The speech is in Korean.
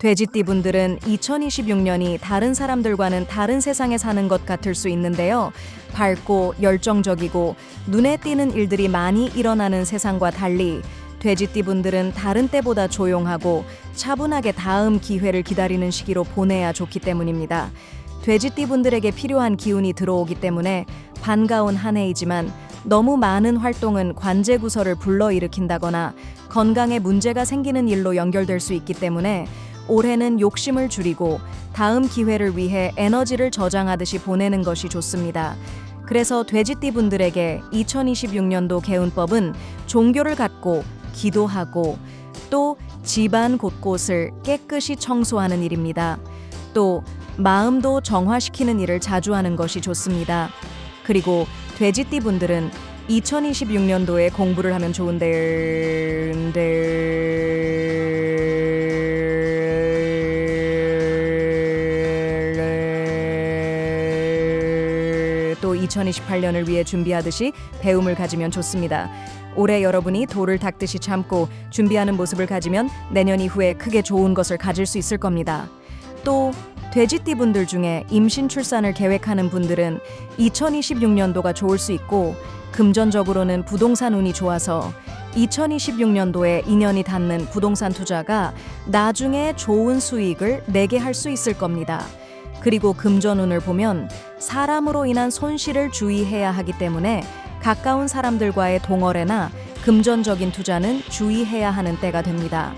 돼지띠분들은 2026년이 다른 사람들과는 다른 세상에 사는 것 같을 수 있는데요. 밝고 열정적이고 눈에 띄는 일들이 많이 일어나는 세상과 달리 돼지띠분들은 다른 때보다 조용하고 차분하게 다음 기회를 기다리는 시기로 보내야 좋기 때문입니다. 돼지띠분들에게 필요한 기운이 들어오기 때문에 반가운 한 해이지만 너무 많은 활동은 관제 구설을 불러일으킨다거나 건강에 문제가 생기는 일로 연결될 수 있기 때문에 올해는 욕심을 줄이고 다음 기회를 위해 에너지를 저장하듯이 보내는 것이 좋습니다. 그래서 돼지띠 분들에게 2026년도 개운법은 종교를 갖고 기도하고 또 집안 곳곳을 깨끗이 청소하는 일입니다. 또 마음도 정화시키는 일을 자주 하는 것이 좋습니다. 그리고 돼지띠 분들은 2026년도에 공부를 하면 좋은데 또 2028년을 위해 준비하듯이 배움을 가지면 좋습니다. 올해 여러분이 돌을 닦듯이 참고 준비하는 모습을 가지면 내년 이후에 크게 좋은 것을 가질 수 있을 겁니다. 또 돼지띠 분들 중에 임신 출산을 계획하는 분들은 2026년도가 좋을 수 있고 금전적으로는 부동산 운이 좋아서 2026년도에 인연이 닿는 부동산 투자가 나중에 좋은 수익을 내게 할 수 있을 겁니다. 그리고 금전운을 보면 사람으로 인한 손실을 주의해야 하기 때문에 가까운 사람들과의 동거래나 금전적인 투자는 주의해야 하는 때가 됩니다.